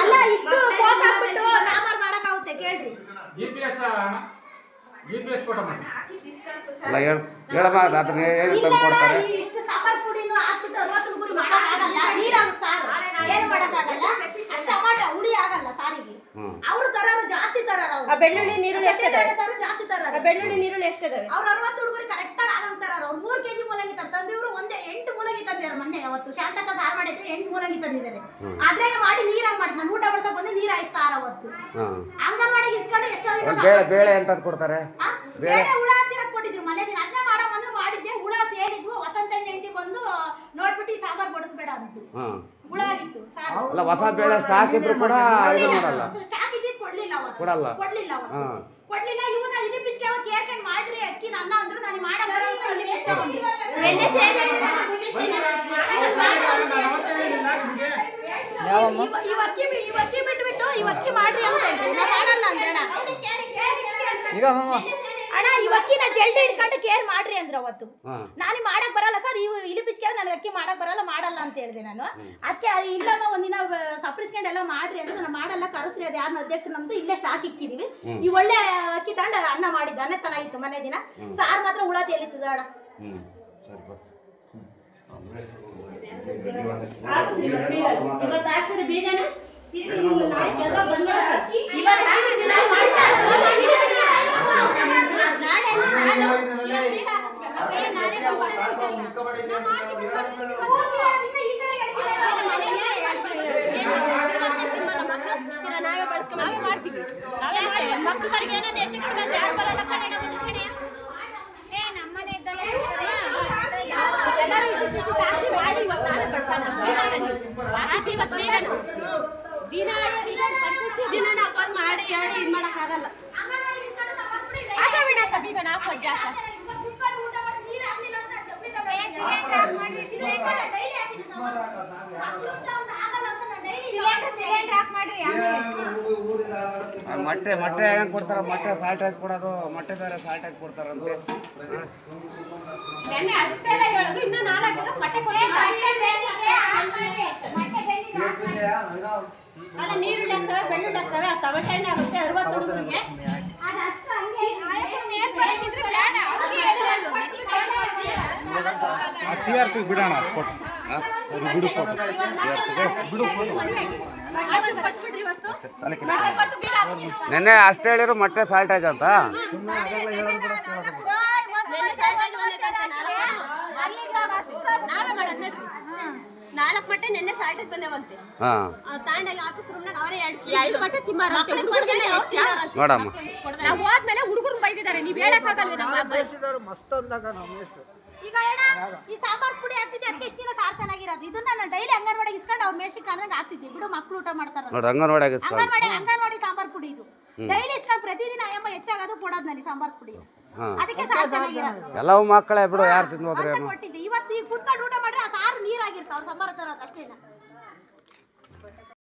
ಅಲ್ಲ ಇಷ್ಟು ಕೋಸ ಹಾಕ್ಬಿಟ್ಟು ಸಾಂಬಾರ್ ಮಾಡಕ್ಕಾಗುತ್ತೆ ಕೇಳ್ರಿ. ಅಲ್ಲ ಹೇಳ. ಹೇಳಮ್ಮ ಅದನ್ನ ಏನು ತಂದು ಕೊಡ್ತಾರೆ. ಈ ಇಷ್ಟು ಸಾಂಬಾರ್ ಪುಡಿನೂ ಹಾಕ್ಬಿಟ್ಟು ಅರವತ್ತು ಗುರಿ ಮಾಡಕ್ಕಾಗಲ್ಲ. ನೀರಾಗ ಸಾರು. ಏನು ಮಾಡಕ್ಕಾಗಲ್ಲ? ಟಮಾಟ ಹುಳಿ ಆಗಲ್ಲ ಸಾರಿಗೆ. ಅವರು ತರೋರು ಜಾಸ್ತಿ ತರೋರು ಆ ಬೆಳ್ಳುಳ್ಳಿ ನೀರುಳ್ಳಿ ಎಷ್ಟು ಜಾಸ್ತಿ ತರೋರು. ಬೆಳ್ಳುಳ್ಳಿ ನೀರುಳ್ಳಿ ಎಷ್ಟಿದಾವೆ ಅವ್ರು ಅರವತ್ತು ಹುಡುಗರು ಕರೆಕ್ಟಾಗಿ ಆಗಂಗ್ ತರೋರು. ಅವ್ರು ಮೂರು ಕೆಜಿ ಮೂಲಂಗಿ ತಂದಿವರು ತಂದಿವ್ರು ಒಂದೇ ಎಂಟು ಮೂಲಂಗಿ ತಂದಿದ್ದಾರೆ ಮೊನ್ನೆ ಅವತ್ತು ಶಾಂತಕ ಎಂಟು ಮೂಲಂಗಿ ತಂದಿದ್ದಾರೆ ಅದ್ರಾಗ ಮಾಡಿ ನೀರಾಗ ಮಾಡಿ ನಾನು ಊಟ ಬಡ್ಸಕ್ ಬಂದು ನೀರ್ ಆಯ್ತು ಸಾರು ಅವತ್ತು ಅಂಗನವಾಡಿಗೆ ಇಸ್ಕೊಂಡು ಎಷ್ಟೋ ಬೇಳೆ ಬೇಳೆ ಅಂತ ಕೊಡ್ತಾರೆ? ಬೇಳೆ ಹುಳ ತಿರಕ್ ಕೊಟ್ಟಿದ್ರು. ಮನೆ ದಿನ ಅದನ್ನ ಮಾಡೋ ಅಂದ್ರೆ ಮಾಡಿದ್ದೆ. ಹುಳ ತೇಲಿದ್ವು ವಸಂತ ಹೆಂಡತಿ ಬಂದು ನೋಡ್ಬಿಟ್ಟು ಸಾಂಬಾರ್ ಬಡಿಸ್ಬೇಡ ಅಂತ ಹುಳ ಆಗಿತ್ತು ಸಾರು ಅಲ್ಲ ಹೊಸ ಬೇಳೆ ಸ್ಟಾಕ್ ಇದ್ರು ಕೂಡ ಇದು ಮಾಡಲ್ಲ. ಸ್ಟಾಕ್ ಇದ್ದಿದ್ದು ಕೊಡ್ಲಿಲ್ಲ ಅವತ್ತು. ಕೊಡಲ್ಲ. ಕೊಡ್ಲಿಲ್ಲ ಅವತ್ತು. ಕೊಡ್ಲಿಲ್ಲ. ಇವನ್ನ ಇಲ್ಲಿ ಪಿಚ್ಕೆ ಅವ್ರು ಕೇರ್ಕೊಂಡು ಮಾಡ್ರಿ ಅಕ್ಕಿ ನನ್ನ ಅಂದ್ರು ನಾನು ಮಾಡ ಎಣ್ಣೆ ಸೇರಿ ಈ ಅಕ್ಕಿ ಬಿ- ಈ ಅಕ್ಕಿ ಬಿಟ್ಬಿಟ್ಟು ಈ ಅಕ್ಕಿ ಮಾಡ್ರಿ ಅಂತ ಹೇಳ್ತಾರೆ ನಾ ಮಾಡಲ್ಲ ಅಣ್ಣ ಈಗ ಮಾಮ. ಅಣ್ಣ ಈ ಅಕ್ಕಿನ ಜಲ್ದಿ ಹಿಡ್ಕೊಂಡು ಕೇರ್ ಮಾಡ್ರಿ ಅಂದ್ರು ಅವತ್ತು. ನಾನು ಮಾಡಕ್ ಬರಲ್ಲ ಸರ್. ಇವು ಇಲ್ಲಿ ಪಿಚ್ಕೆ ನನಗೆ ಅಕ್ಕಿ ಮಾಡಕ್ ಬರಲ್ಲ ಮಾಡಲ್ಲ ಅಂತ ಹೇಳಿದೆ ನಾನು. ಅದಕ್ಕೆ ಇಲ್ಲಮ್ಮ ಒಂದಿನ ಸಪ್ರಿಸ್ಕೊಂಡು ಎಲ್ಲ ಮಾಡ್ರಿ ಅಂದ್ರೆ. ನಾನು ಮಾಡಲ್ಲ ಕರೆಸ್ರಿ ಅದು ಯಾರನ್ನ ಅಧ್ಯಕ್ಷರು ನಮ್ದು. ಇಲ್ಲೇ ಸ್ಟಾಕ್ ಇಕ್ಕಿದೀವಿ. ಈ ಒಳ್ಳೆ ಅಕ್ಕಿ ತಂಡ ಅನ್ನ ಮಾಡಿದ್ದ. ಅನ್ನ ಚೆನ್ನಾಗಿತ್ತು ಮನೆ ದಿನ. ಸಾರು ಮಾತ್ರ ಹುಳ ಚೆಲ್ಲಿತ್ತು ಬಾ. ಇವತ್ತು ಹಾಕ್ಸಿದ್ರೆ ಬೀಜನ ತಿರ್ಗಿ ಇನ್ನು ನಾಳೆ ಚಂದ್ರ ಬಂದ್ರೆ ಇವತ್ತು ಹಾಕಿದ್ರೆ ನಾಳೆ ಮಾಡ್ತಾರೆ. ನಾಳೆ ಅಲ್ಲ, ನಾಳೆ. ನಾವೇ ಬಳಸ್ಕೊಂಡು ನಾವೇ ಮಾಡ್ತೀವಿ ನಾವೇ ಮಾಡ್ತೀವಿ ಮಕ್ಕಳಿಗೆ ಏನೋ ನೆಟ್ಟಿ ಕೊಡ್ಬೇಕು ಯಾರು ಬರಲ್ಲ ಕನ್ನಡ ಮನುಷ್ಯನೇ ಎಲ್ಲರೂ ಇಷ್ಟು ಜಾಸ್ತಿ ಮಾಡಿ ದಿನ ಪಂಚಾಯ್ತಿ ದಿನ ನಾವು ಬಂದು ಮಾಡಿ ಹೇಳಿ ಇದು ಮಾಡೋಕ್ಕಾಗಲ್ಲ ಬೀಗ ನಾವು ಜಾಸ್ತಿ ಮೊಟ್ಟೆ ಮೊಟ್ಟೆ ಹೆಂಗೆ ಕೊಡ್ತಾರ? ಮೊಟ್ಟೆ ಸಾಲ್ಟ್ ಹಾಕಿ ಕೊಡೋದು ಮೊಟ್ಟೆ ಬೇರೆ ಸಾಲ್ಟ್ ಹಾಕಿ ಕೊಡ್ತಾರಂತೆ. ಅಲ್ಲ ನೀರುಳ್ಳಿ ಆಗ್ತವೆ ಬೆಳ್ಳುಳ್ಳಿ ಆಗ್ತವೆ ಆ ಟೊಮೆಟೊ ಎಣ್ಣೆ ಆಗುತ್ತೆ ಅರವತ್ತು ಹುಡುಗರಿಗೆ ಸಿ ಆರ್ ಪಿ ಬಿಡೋಣ ಕೊಟ್ಟು. ಅದು ಬಿಡು ಫೋಟೋ ಕೊಟ್ಬಿಡ್ರಿ ಇವತ್ತು ಮೊಟ್ಟೆ ಕೊಟ್ಟು ಬೀಗ ನೆನ್ನೆ ಅಷ್ಟೇ ಹೇಳಿರು ಮೊಟ್ಟೆ ಸಾಲ್ಟ್ ಹಾಕಿ ಅಂತ ನಾವೇ ಮಾಡೋದು ನಡ್ರಿ. ನಾಲ್ಕು ಮಟ್ಟೆ ನಿನ್ನೆ ಸಾಲ್ಟಿಗೆ ಬಂದೇವಂತೆ. ಹಾಂ. ಆ ತಾಂಡಾಗ ಆಫೀಸ್ ರೂಮ್ನಾಗ ಅವರೇ ಎರಡು ಎರಡು ಮಟ್ಟೆ ತಿಮ್ಮಾರಂತೆ. ಹುಡುಗರಿಗೆ ನೋಡಮ್ಮ. ನಾವು ಹೋದ್ಮೇಲೆ ಹುಡುಗರು ಬೈದಿದ್ದಾರೆ ನೀವು ಹೇಳಕ್ ನಮ್ಮ ಹಬ್ಬ? ಮಸ್ತ್ ಅಂದಾಗ ನಮ್ಮ ಎಷ್ಟು ಈಗ ಈ ಸಾಂಬಾರ್ ಪುಡಿ ಹಾಕ್ತಿದ್ದೆ ಅದಕ್ಕೆ ಇಷ್ಟು ದಿನ ಸಾರು ಚೆನ್ನಾಗಿರೋದು. ಇದನ್ನ ನಾನು ಡೈಲಿ ಅಂಗನವಾಡಿಗೆ ಇಸ್ಕೊಂಡು ಅವ್ರ ಮೇಷಿಗೆ ಕಾಣ್ದಂಗೆ ಹಾಕ್ತಿದ್ದೆ. ಬಿಡು ಮಕ್ಕಳು ಊಟ ಮಾಡ್ತಾರ ನೋಡಿ ಅಂಗನವಾಡಿಯಾಗ ಇಸ್ಕೊಂಡು. ಅಂಗನವಾಡಿ ಅಂಗನವಾಡಿ ಸಾಂಬಾರ್ ಪುಡಿ ಇದು. ಡೈಲಿ ಇಸ್ಕೊಂಡು ಪ್ರತಿದಿನ ಅಯ್ಯಮ್ಮ ಹೆಚ್ಚಾಗೋದು ಕೊಡೋದು ನನಗೆ ಸಾಂಬಾರ್ ಪುಡಿ. ಅದಕ್ಕೆ ಸಾರು ಚೆನ್ನಾಗಿರೋದು. ಎಲ್ಲವೂ ಮಕ್ಕಳೇ ಬಿಡು ಯಾರು ತಿಂದು ಅವ್ರ ಸಂಬಾರ ತರೋದು ಅಷ್ಟೇನಾ?